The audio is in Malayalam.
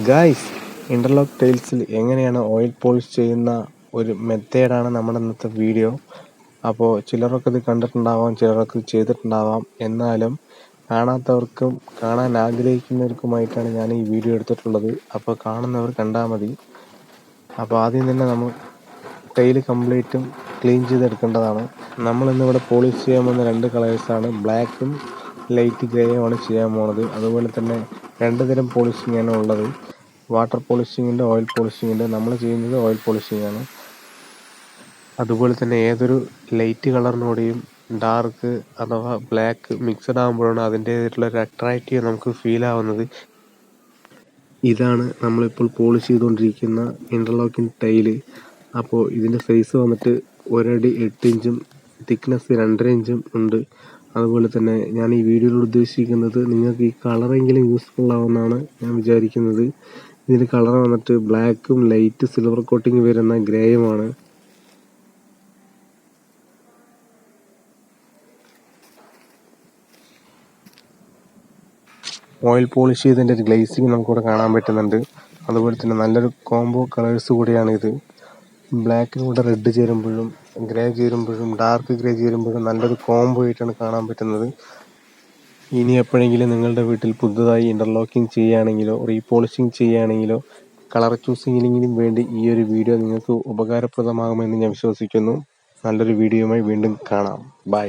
ഗായ്സ് ഇന്റർലോക്ക് ടൈൽസിൽ എങ്ങനെയാണ് ഓയിൽ പോളിഷ് ചെയ്യുന്ന ഒരു മെത്തേഡാണ് നമ്മുടെ ഇന്നത്തെ വീഡിയോ അപ്പോൾ ചിലരൊക്കെ ഇത് കണ്ടിട്ടുണ്ടാവാം ചിലരൊക്കെ ഇത് ചെയ്തിട്ടുണ്ടാവാം. എന്നാലും കാണാത്തവർക്കും കാണാൻ ആഗ്രഹിക്കുന്നവർക്കുമായിട്ടാണ് ഞാൻ ഈ വീഡിയോ എടുത്തിട്ടുള്ളത്. അപ്പോൾ കാണുന്നവർ കണ്ടാൽ മതി. അപ്പോൾ ആദ്യം തന്നെ നമ്മൾ ടൈൽ കംപ്ലീറ്റും ക്ലീൻ ചെയ്തെടുക്കേണ്ടതാണ്. നമ്മൾ ഇന്നിവിടെ പോളിഷ് ചെയ്യാൻ പോകുന്ന രണ്ട് കളേഴ്സാണ് ബ്ലാക്കും ലൈറ്റ് ഗ്രേയുമാണ് ചെയ്യാൻ പോണത് അതുപോലെ തന്നെ രണ്ട് തരം പോളിഷിങ്ങാണ് ഉള്ളത്. വാട്ടർ പോളിഷിങ്ങിന്റെ ഓയിൽ പോളിഷിങ്ങിന്റെ നമ്മൾ ചെയ്യുന്നത് ഓയിൽ പോളിഷിങ്ങാണ്. അതുപോലെ തന്നെ ഏതൊരു ലൈറ്റ് കളറിനോടെയും ഡാർക്ക് അഥവാ ബ്ലാക്ക് മിക്സഡ് ആകുമ്പോഴാണ് അതിന്റേതായിട്ടുള്ള ഒരു അട്രാക്റ്റീവ് നമുക്ക് ഫീൽ ആവുന്നത്. ഇതാണ് നമ്മളിപ്പോൾ പോളിഷ് ചെയ്തുകൊണ്ടിരിക്കുന്ന ഇന്റർലോക്കിംഗ് ടൈൽ അപ്പോൾ ഇതിന്റെ സൈസ് വന്നിട്ട് ഒരടി എട്ട് ഇഞ്ചും തിക്നെസ് രണ്ടര ഇഞ്ചും ഉണ്ട്. അതുപോലെ തന്നെ ഞാൻ ഈ വീഡിയോയിൽ ഉദ്ദേശിക്കുന്നത് നിങ്ങൾക്ക് ഈ കളറെങ്കിലും യൂസ്ഫുൾ ആവുമെന്നാണ് ഞാൻ വിചാരിക്കുന്നത്. ഇതിന്റെ കളർ വന്നിട്ട് ബ്ലാക്കും ലൈറ്റ് സിൽവർ കോട്ടിങ് വരുന്ന ഗ്രേയുമാണ് ഓയിൽ പോളിഷ് ചെയ്തതിന്റെ ഒരു ഗ്ലേസിങ് നമുക്കിവിടെ കാണാൻ പറ്റുന്നുണ്ട്. അതുപോലെ തന്നെ നല്ലൊരു കോംബോ കളേഴ്സ് കൂടിയാണ് കൂടെ റെഡ് ചേരുമ്പോഴും ഗ്രേ ചേരുമ്പോഴും ഡാർക്ക് ഗ്രേ ചേരുമ്പോഴും നല്ലൊരു കോംബോ ആയിട്ടാണ് കാണാൻ പറ്റുന്നത്. ഇനി എപ്പോഴെങ്കിലും നിങ്ങളുടെ വീട്ടിൽ പുതുതായി ഇന്റർലോക്കിംഗ് ചെയ്യുകയാണെങ്കിലോ റീപോളിഷിംഗ് ചെയ്യുകയാണെങ്കിലോ കളർ ചൂസിങ്ങിനും വേണ്ടി ഈ ഒരു വീഡിയോ നിങ്ങൾക്ക് ഉപകാരപ്രദമാകുമെന്ന് ഞാൻ വിശ്വസിക്കുന്നു. നല്ലൊരു വീഡിയോയുമായി വീണ്ടും കാണാം. ബൈ